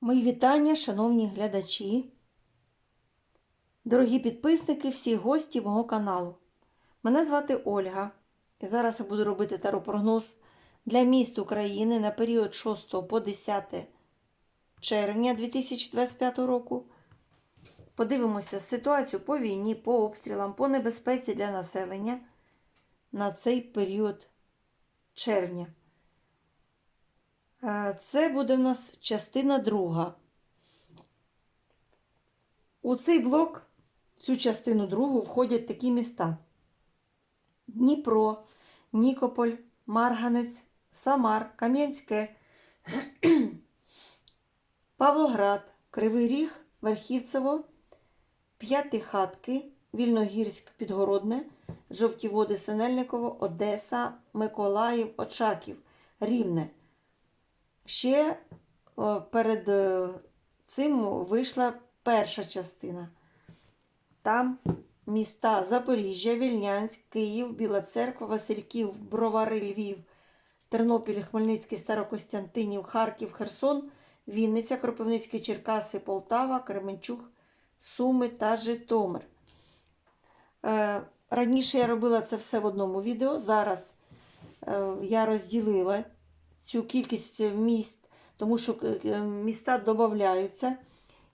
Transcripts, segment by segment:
Мої вітання, шановні глядачі, дорогі підписники, всі гості мого каналу. Мене звати Ольга. І зараз я буду робити таропрогноз для міст України на період 6 по 10 червня 2025 року. Подивимося ситуацію по війні, по обстрілам, по небезпеці для населення на цей період червня. Е, Це буде в нас частина друга. У цей блок, цю частину другу, входять такі міста: Дніпро, Нікополь, Марганець, Самар, Кам'янське, Павлоград, Кривий Ріг, Верхівцево, П'ятихатки, Вільногірськ, Підгородне, Жовті Води, Синельниково, Одеса, Миколаїв, Очаків, Рівне. Ще перед е, цим вийшла перша частина. Там міста Запоріжжя, Вільнянськ, Київ, Біла Церква, Васильків, Бровари, Львів, Тернопіль, Хмельницький, Старокостянтинів, Харків, Херсон, Вінниця, Кропивницький, Черкаси, Полтава, Кременчуг, Суми та Житомир. Е, раніше я робила це все в одному відео. Зараз е, я розділила цю кількість міст, тому що е, міста додаються.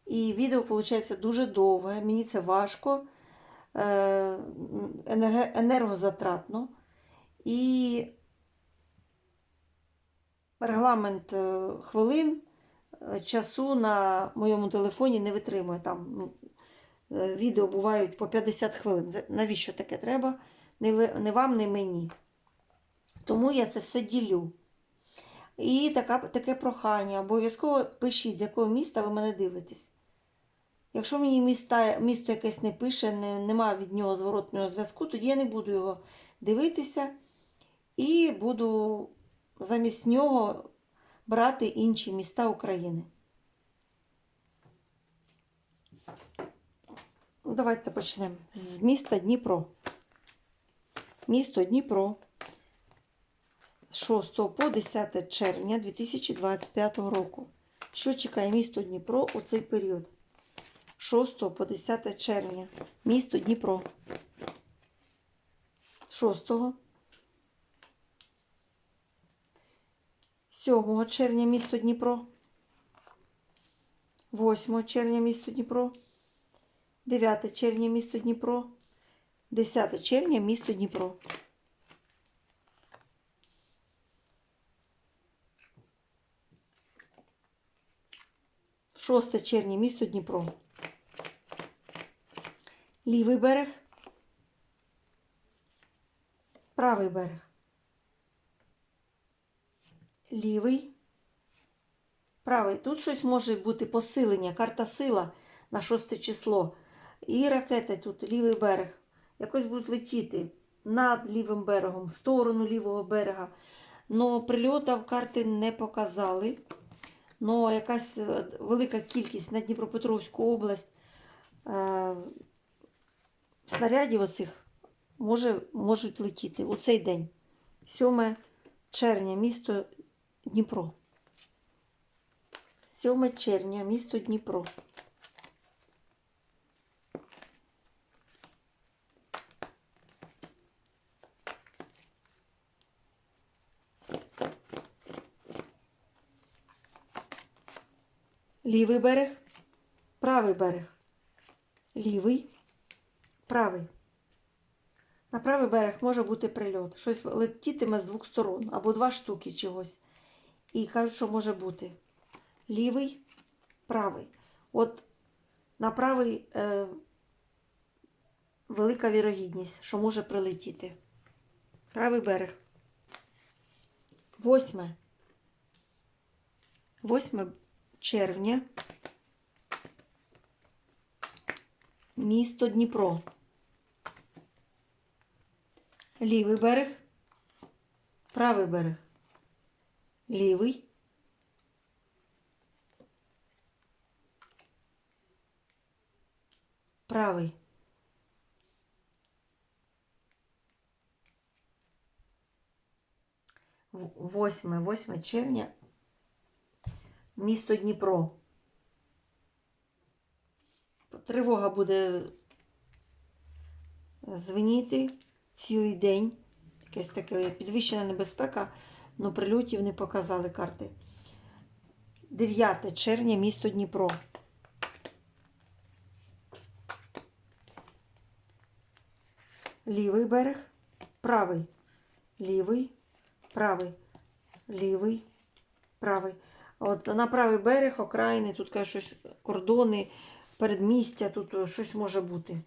І відео виходить дуже довге. Мені це важко, е, енергозатратно. І регламент е, хвилин е, часу на моєму телефоні не витримує. Там ну, е, відео бувають по 50 хвилин. Навіщо таке треба? Не вам, не мені. Тому я це все ділю. І така, таке прохання. Обов'язково пишіть, з якого міста ви мене дивитесь. Якщо мені міста, місто якесь не пише, не, немає від нього зворотнього зв'язку, тоді я не буду його дивитися і буду замість нього брати інші міста України. Ну, Давайте почнемо з міста Дніпро. Місто Дніпро 6 по 10 червня 2025 року. Що чекає місто Дніпро у цей період? 6 по 10 червня. Місто Дніпро. 6. 7 червня місто Дніпро. 8 червня місто Дніпро. 9 червня місто Дніпро. 10 червня місто Дніпро. Шосте червня, місто Дніпро. Лівий берег. Правий берег. Лівий. Правий. Тут щось може бути посилення, карта сила на шосте число. І ракети тут, лівий берег. Якось будуть летіти над лівим берегом, в сторону лівого берега. Но прильота в карти не показали. Ну, якась е, велика кількість на Дніпропетровську область е, снарядів оцих може, можуть летіти у цей день. 7 червня, місто Дніпро. 7 червня, місто Дніпро. Лівий берег, правий берег. Лівий, правий. На правий берег може бути прильот. Щось летітиме з двох сторон, або два штуки чогось. І кажуть, що може бути. Лівий, правий. От на правий е, велика вірогідність, що може прилетіти. Правий берег. Восьме. Восьме червня. Місто Дніпро. Лівий берег. Правий берег. Лівий. Правий. Восьме, восьме червня. Місто Дніпро. тривога буде звеніти цілий день. Якесь таке підвищена небезпека, але прильотів не показали карти. 9 червня, місто Дніпро. Лівий берег, правий, лівий, правий, лівий, правий. От на правий берег, окраїни, тут каже, щось кордони, передмістя, тут е, щось може бути.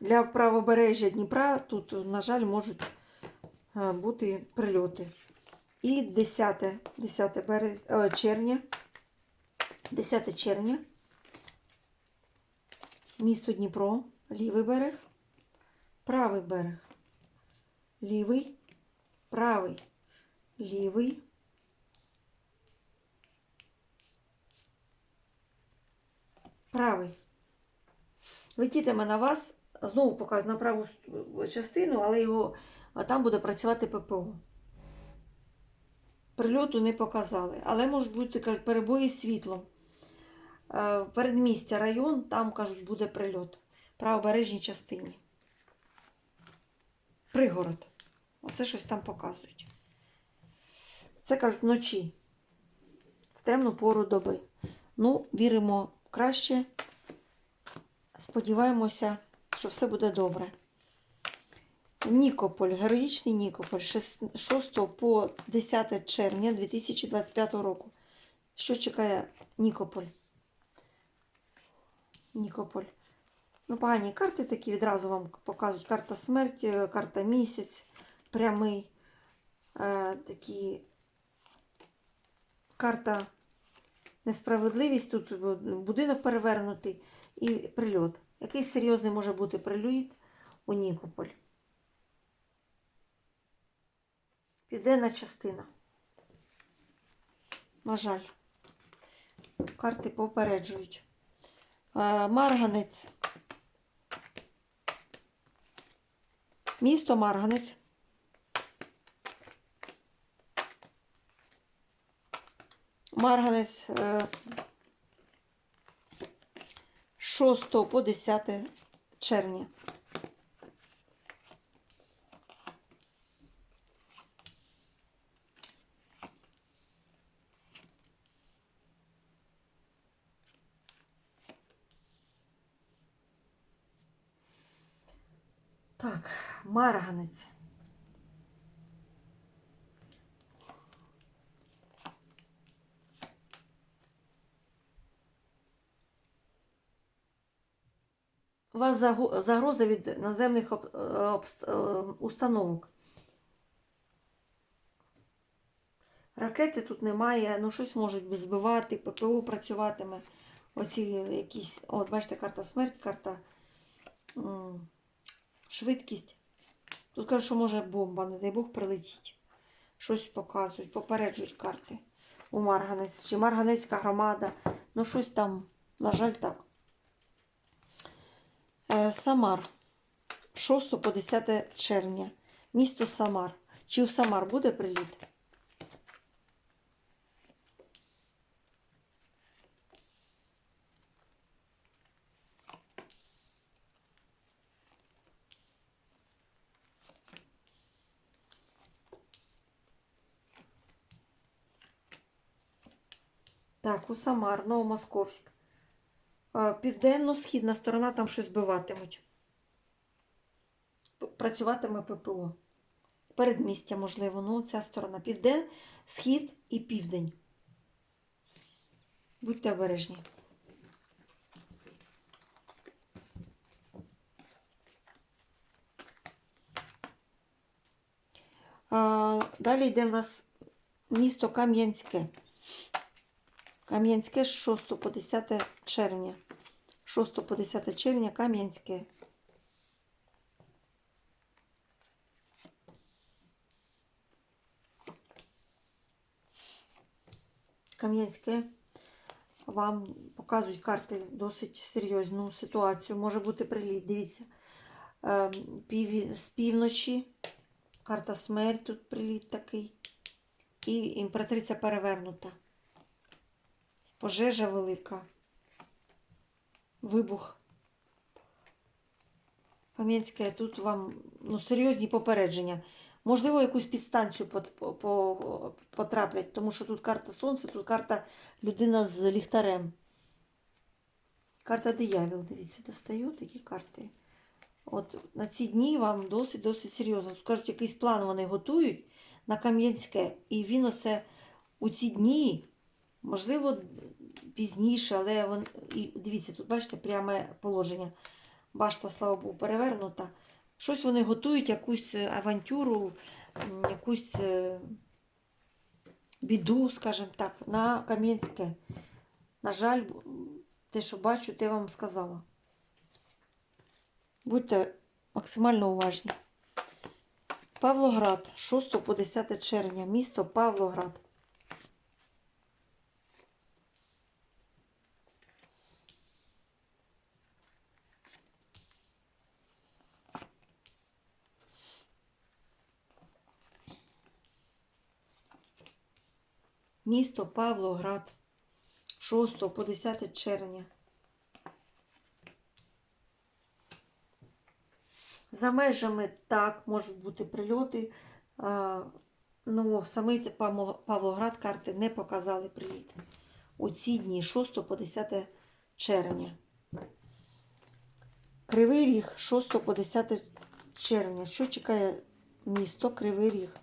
Для правобережжя Дніпра тут, на жаль, можуть е, бути прильоти. І 10, 10 берез... о, червня. 10 червня. Місто Дніпро, лівий берег, правий берег. Лівий, правий, лівий. Правий. Летітиме на вас, знову показую на праву частину, але його, там буде працювати ППО. Прильоту не показали, але можуть бути кажуть, перебої з світлом. Е, Передмістя район, там кажуть, буде прильот. В правобережній частині. Пригород. Оце щось там показують. Це кажуть вночі. В темну пору доби. Ну, віримо краще. Сподіваємося, що все буде добре. Нікополь, героїчний Нікополь, 6 по 10 червня 2025 року. Що чекає Нікополь? Нікополь. Ну, погані карти такі відразу вам показують. Карта смерті, карта місяць, прямий. Е, такі карта несправедливість. Тут будинок перевернутий і прильот. Який серйозний може бути прильот у Нікополь? Південна частина. На жаль, карти попереджують. Е, Марганець. Місто Марганець. Марганець е, 6 по 10 червня. Так, марганець. У вас загроза від наземних е, установок. Ракети тут немає, ну щось можуть збивати, ППО працюватиме. Оці якісь. От, бачите, карта смерть, карта швидкість. Тут кажуть, що може бомба, не дай Бог, прилетіть. Щось показують, попереджують карти у Марганець чи Марганецька громада. Ну, щось там, на жаль, так. Е, Самар. 6 по 10 червня. Місто Самар. Чи у Самар буде приліт? Так, Самар, Новомосковськ. Е, Південно-східна сторона там щось збиватимуть. Працюватиме ППО. Передмістя, можливо, ну ця сторона. Південь, схід і південь. Будьте обережні. Далі йде в нас місто Кам'янське. Кам'янське з 6 по 10 червня. 6 по 10 червня Кам'янське. Кам'янське. Вам показують карти досить серйозну ситуацію. Може бути приліт. Дивіться. Ем, Пів... З півночі. Карта смерть тут приліт такий. і імператриця перевернута. Пожежа велика. Вибух. Кам'янське, тут вам ну, серйозні попередження. Можливо, якусь підстанцію пот- по- по- потраплять, тому що тут карта сонця, тут карта людина з ліхтарем. Карта диявіл, дивіться, достаю такі карти. От на ці дні вам досить-досить серйозно. Тут кажуть, якийсь план вони готують на Кам'янське. І він оце у ці дні, можливо, пізніше, але вон, і дивіться, тут бачите пряме положення. Башта, слава Богу, перевернута. Щось вони готують, якусь е, авантюру, якусь е, біду, скажімо так, на Кам'янське. На жаль, те, що бачу, те вам сказала. Будьте максимально уважні. Павлоград, 6 по 10 червня, місто Павлоград. Місто Павлоград, 6 по 10 червня. За межами так можуть бути прильоти. Ну, самий це Павлоград карти не показали приліт. У ці дні 6 по 10 червня. Кривий Ріг 6 по 10 червня. Що чекає місто Кривий Ріг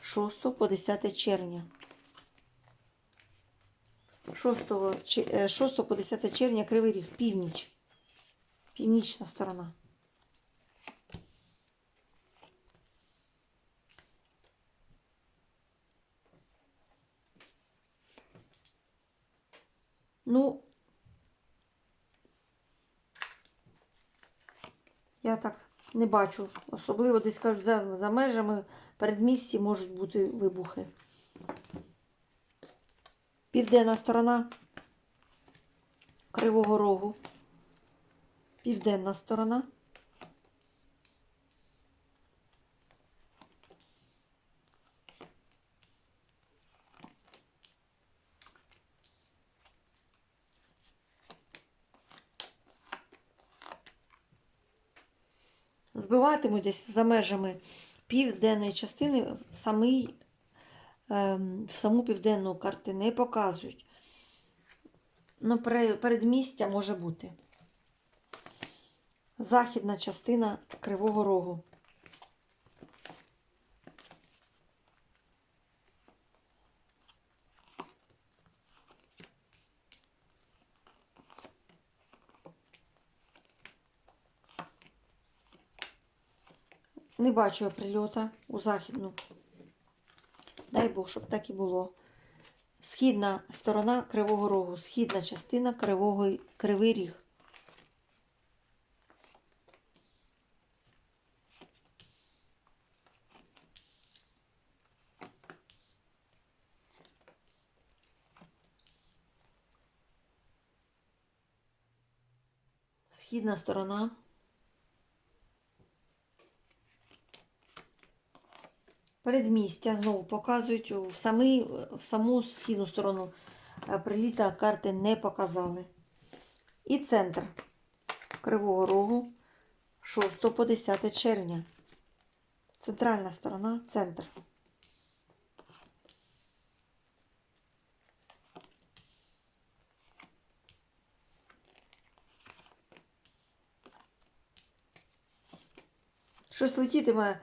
6 по 10 червня? 6, е, 6 по 10 червня Кривий Ріг, північ. Північна сторона. Ну, я так не бачу. Особливо десь кажуть, за, за межами передмісті можуть бути вибухи. Південна сторона Кривого Рогу. Південна сторона. Збиватимуть десь за межами південної частини самий, в саму південну карти не показують. Ну, передмістя може бути. Західна частина Кривого Рогу. Не бачу прильота у західну. Дай Бог, щоб так і було. Східна сторона Кривого Рогу, східна частина Кривого, Кривий Ріг. Східна сторона. Передмістя знову показують в, самий, в саму східну сторону е, приліта карти не показали. І центр Кривого Рогу 6 по 10 червня. Центральна сторона, центр. Щось летітиме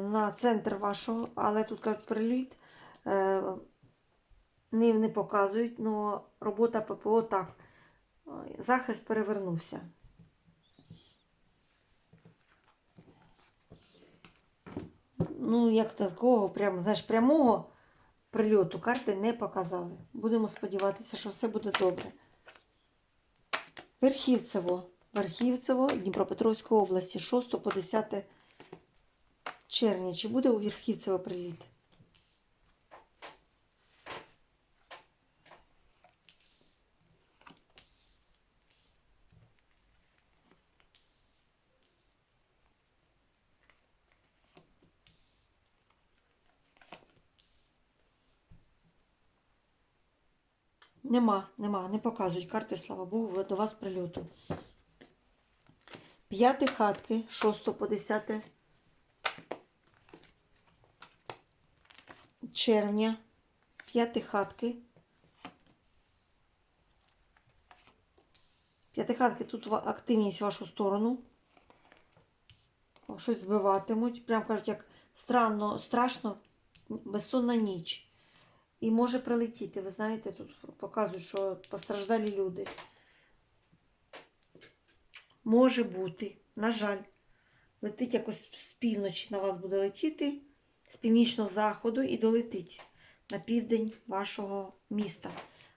на центр вашого, але тут кажуть приліт. Е, не, не показують, але робота ППО так. Захист перевернувся. Ну, як такого, прямо, знаєш, прямого прильоту карти не показали. Будемо сподіватися, що все буде добре. Верхівцево. Верхівцево Дніпропетровської області, 6 по 10 Черні, чи буде у Вірхівцева приліт? Нема, нема, не показують карти, слава Богу, до вас прильоту. П'яти хатки, 6 по 10 червня. П'яти хатки. П'яти тут активність в вашу сторону. Щось збиватимуть. Прям кажуть, як странно, страшно, безсонна ніч. І може прилетіти. Ви знаєте, тут показують, що постраждалі люди. Може бути, на жаль, летить якось з півночі на вас буде летіти, з північного заходу і долетить на південь вашого міста.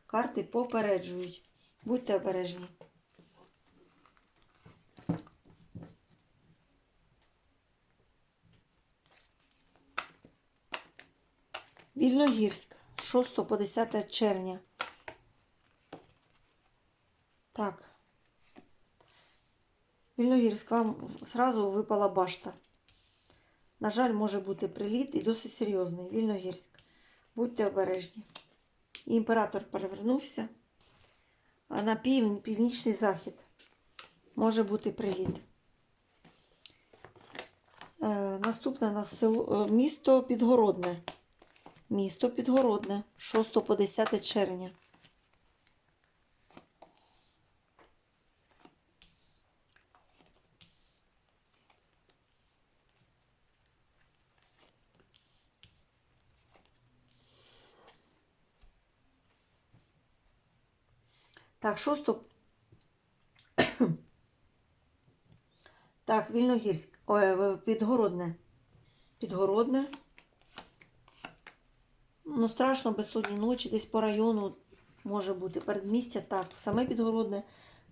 Карти попереджують. Будьте обережні. Вільногірськ, 6 по 10 червня. Так. Вільногірськ, вам зразу випала башта. На жаль, може бути приліт і досить серйозний. Вільногірськ. Будьте обережні. Імператор перевернувся. На пів, північний захід може бути приліт. Е, наступне нас село, е, місто Підгородне. Місто Підгородне, 6 по 10 червня. Так, 6. Так, Вільногірськ. Ой, е, Підгородне. Підгородне. Ну, страшно безсонні ночі, десь по району може бути. Передмістя так. Саме підгородне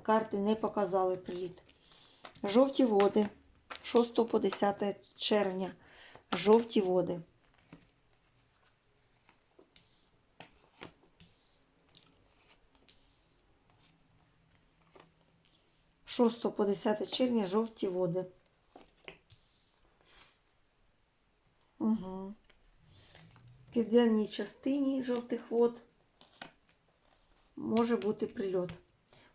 карти не показали приліт. Жовті води. 6 по 10 червня. Жовті води. Шосто по 10 червня жовті води. Угу південній частині жовтих вод може бути прильот.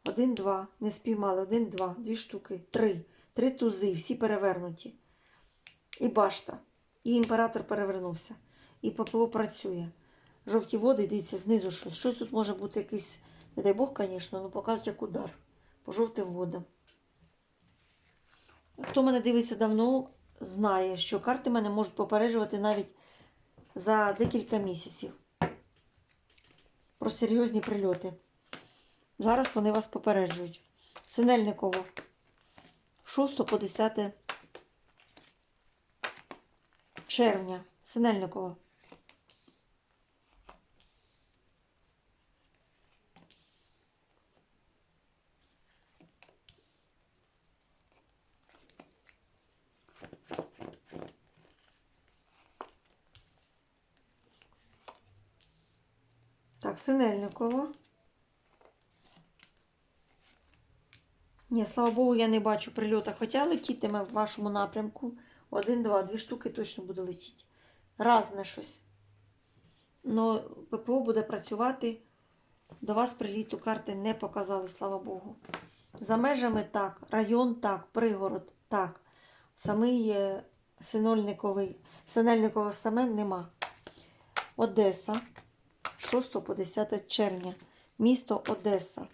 Один, два. Не спіймали. Один, два. Дві штуки. Три. Три тузи. Всі перевернуті. І башта. І імператор перевернувся. І ППО працює. Жовті води, дивіться, знизу щось. Щось тут може бути якийсь, не дай Бог, звісно, але показують як удар по жовтим водам. Хто мене дивиться давно, знає, що карти мене можуть попереджувати навіть за декілька місяців про серйозні прильоти. Зараз вони вас попереджують. Синельниково 6 по 10 червня. Синельниково. Так, Синельниково. Ні, слава Богу, я не бачу прильота, хоча летітиме в вашому напрямку. Один-два, дві штуки точно буде летіти. Разне щось. Но ППО буде працювати. До вас приліту карти не показали, слава Богу. За межами так, район так, пригород так. Самий е, Синольниковий, Синельникового саме нема. Одеса. 6 по 10 червня. Місто Одеса.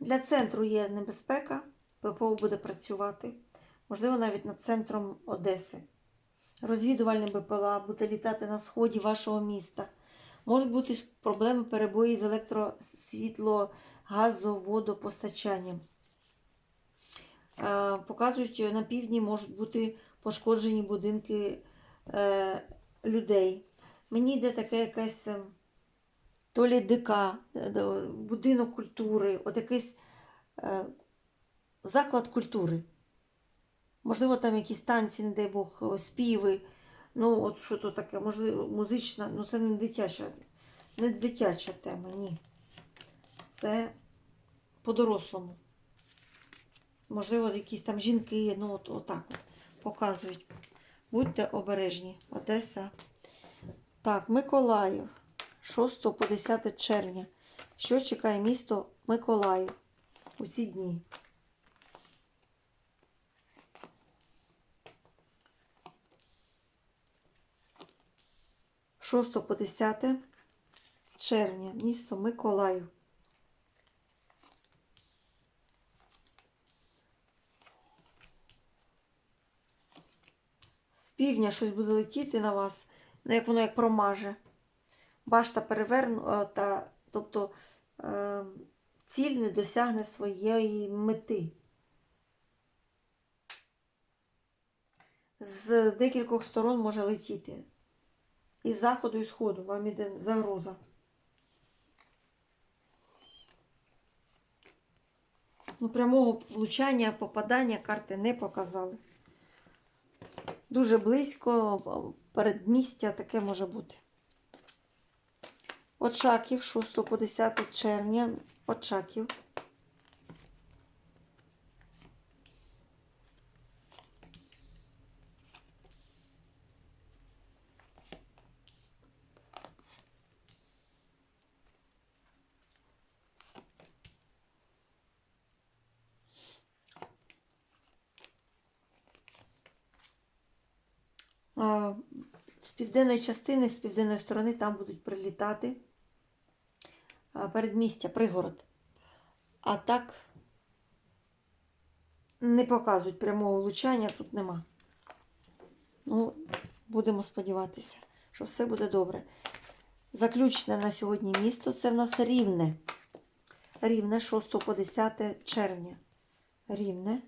Для центру є небезпека. ППО буде працювати можливо, навіть над центром Одеси. Розвідувальний БПЛА буде літати на сході вашого міста. Можуть бути проблеми перебої з електросвітло, газо, водопостачанням. Е, Показують, на півдні можуть бути пошкоджені будинки е, людей. Мені йде таке якесь е, то лі ДК, е, будинок культури, от якийсь е, заклад культури. Можливо, там якісь танці, не дай Бог, співи, Ну, от що то таке, можливо, музична, ну це не дитяча, не дитяча тема, ні. Це по-дорослому. Можливо, якісь там жінки, ну от отак от показують. Будьте обережні. Одеса. Так, Миколаїв. 6 по 10 червня. Що чекає місто Миколаїв у ці дні? Шосто по 10 червня. Місто Миколаїв. З півдня щось буде летіти на вас, ну як воно як промаже. Башта перевернута, тобто е, ціль не досягне своєї мети. З декількох сторон може летіти. Із заходу і сходу вам іде загроза. Ну, прямого влучання, попадання карти не показали. Дуже близько, передмістя таке може бути. Очаків 6 по 10 червня. Очаків. А, З південної частини, з південної сторони там будуть прилітати передмістя, пригород. А так не показують прямого влучання, тут нема. Ну, будемо сподіватися, що все буде добре. Заключне на сьогодні місто це в нас рівне. Рівне 6 по 10 червня. Рівне.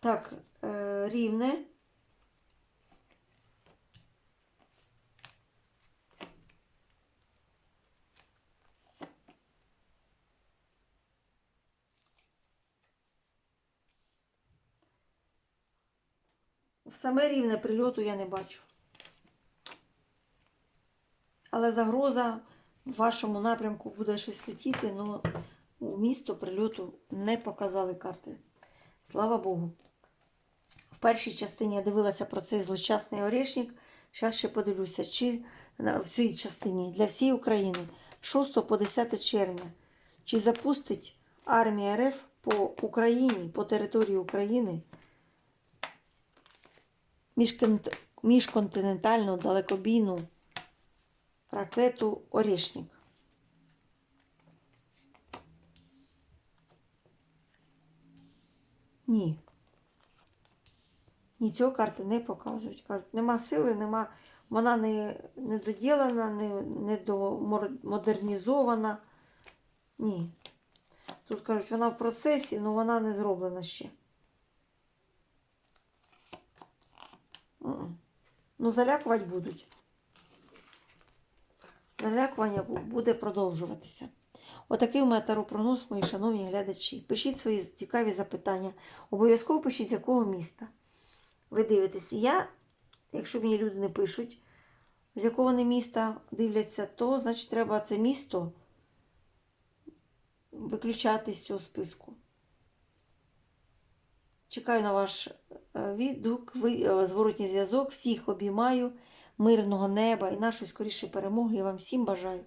Так, е. В саме рівне прильоту я не бачу. Але загроза в вашому напрямку буде щось летіти, але у місто прильоту не показали карти. Слава Богу. В першій частині я дивилася про цей злочасний орешник. Зараз ще подивлюся, чи в цій частині для всієї України 6 по 10 червня. Чи запустить армія РФ по Україні, по території України міжконтинентальну далекобійну ракету Орешник? Ні. Ні, цього карти не показують. Кажуть, нема сили, нема, вона не, не доділена, не, не домодернізована. Ні. Тут кажуть, вона в процесі, але вона не зроблена ще. Ну, залякувати будуть. Залякування буде продовжуватися. Отакий у мене таропрогноз, мої шановні глядачі. Пишіть свої цікаві запитання. Обов'язково пишіть, з якого міста ви дивитесь. Я, якщо мені люди не пишуть, з якого вони міста дивляться, то значить треба це місто виключати з цього списку. Чекаю на ваш е, відгук, е, зворотній зв'язок. Всіх обіймаю, мирного неба і нашої скорішої перемоги. Я вам всім бажаю.